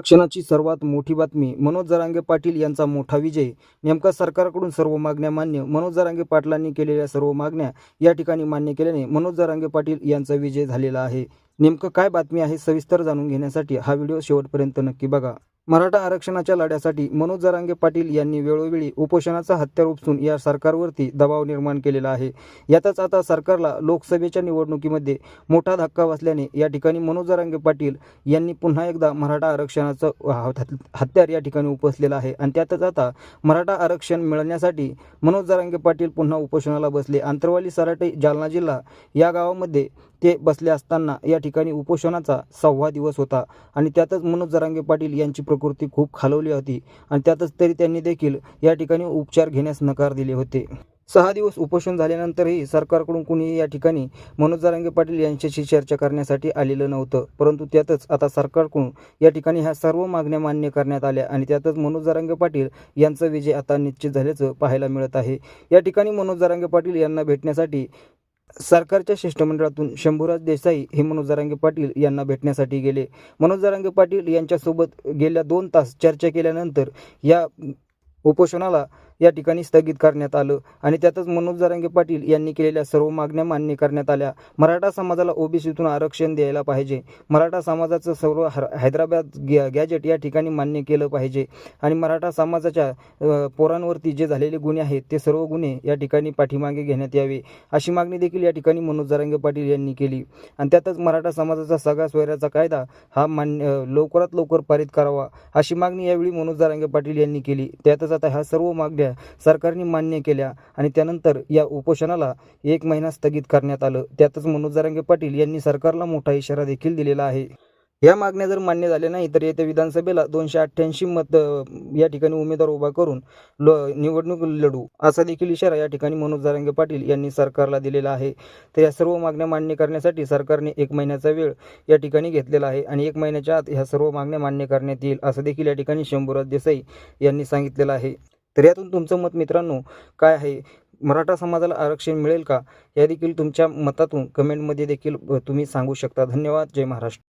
आरक्षणाची सर्वात मोठी बातमी मनोज जरांगे पाटील यांचा मोठा विजय. नेमका सरकारकडून सर्व मागण्या मान्य मनोज जरांगे पाटलांनी केलेल्या सर्व मागण्या या ठिकाणी मान्य केल्याने मनोज जरांगे पाटील यांचा विजय झालेला आहे. नेमकं काय बातमी आहे सविस्तर जाणून घेण्यासाठी हा व्हिडिओ शेवटपर्यंत नक्की बघा. मराठा आरक्षणाच्या लढ्यासाठी मनोज जरांगे पाटील यांनी वेळोवेळी उपोषणाचा हत्यार उपसून या सरकारवरती दबाव निर्माण केलेला आहे. यातच आता सरकारला लोकसभेच्या निवडणुकीमध्ये मोठा धक्का बसल्याने या ठिकाणी मनोज जरांगे पाटील यांनी पुन्हा एकदा मराठा आरक्षणाचं हत्यार या ठिकाणी उपसलेलं आहे. आणि त्यातच आता मराठा आरक्षण मिळण्यासाठी मनोज जरांगे पाटील पुन्हा उपोषणाला बसले. आंतरवाली सराटे जालना जिल्हा या गावामध्ये ते बसले असताना या ठिकाणी उपोषणाचा सहावा दिवस होता. आणि त्यातच मनोज जरांगे पाटील यांची प्रकृती खूप खालवली होती. आणि त्यातच तरी त्यांनी देखील या ठिकाणी उपचार घेण्यास नकार दिले होते. सहा दिवस उपोषण झाल्यानंतरही सरकारकडून कुणीही या ठिकाणी मनोज जरांगे पाटील यांच्याशी चर्चा करण्यासाठी आलेलं नव्हतं. परंतु त्यातच आता सरकारकडून या ठिकाणी ह्या सर्व मागण्या मान्य करण्यात आल्या आणि त्यातच मनोज जरांगे पाटील यांचा विजय आता निश्चित झाल्याचं पाहायला मिळत आहे. या ठिकाणी मनोज जरांगे पाटील यांना भेटण्यासाठी सरकारच्या शिष्टमंडळातून शंभूराज देसाई हे मनोज जरांगे पाटील यांना भेटण्यासाठी गेले. मनोज जरांगे पाटील यांच्यासोबत गेल्या दोन तास चर्चा केल्यानंतर या उपोषणाला या ठिकाणी स्थगित करण्यात आलं. आणि त्यातच मनोज जरांगे पाटील यांनी केलेल्या सर्व मागण्या मान्य करण्यात आल्या. मराठा समाजाला ओबीसीतून आरक्षण द्यायला पाहिजे. मराठा समाजाचं सर्व हर हैदराबाद गॅ गॅजेट या ठिकाणी मान्य केलं पाहिजे. आणि मराठा समाजाच्या पोरांवरती जे झालेले गुन्हे आहेत ते सर्व गुन्हे या ठिकाणी पाठीमागे घेण्यात यावे अशी मागणी देखील या ठिकाणी मनोज जरांगे पाटील यांनी केली. आणि त्यातच मराठा समाजाचा सगळा स्वैराचा कायदा हा मान्य लवकरात लवकर पारित करावा अशी मागणी यावेळी मनोज जरांगे पाटील यांनी केली. त्यातच आता ह्या सर्व मागण्या सरकारने मान्य केल्या आणि त्यानंतर या उपोषणाला एक महिना स्थगित करण्यात आलं. त्यातच मनोज जरांगे पाटील यांनी सरकारला मोठा इशारा देखील दिलेला आहे. या मागण्या जर मान्य झाल्या नाही तर येत्या विधानसभेला दोनशे अठ्ठ्याऐंशी मत या ठिकाणी उमेदवार उभा करून ल निवडणूक लढू असा देखील इशारा या ठिकाणी मनोज जारंगे पाटील यांनी सरकारला दिलेला आहे. तर या सर्व मागण्या मान्य करण्यासाठी सरकारने एक महिन्याचा वेळ या ठिकाणी घेतलेला आहे आणि एक महिन्याच्या आत ह्या सर्व मागण्या मान्य करण्यात येईल असं देखील या ठिकाणी शंभूराज देसाई यांनी सांगितलेलं आहे. तर यातून तुमचं मत मित्रांनो काय आहे? मराठा समाजाला आरक्षण मिळेल का? या देखील तुमच्या मतातून कमेंटमध्ये देखील तुम्ही सांगू शकता. धन्यवाद. जय महाराष्ट्र.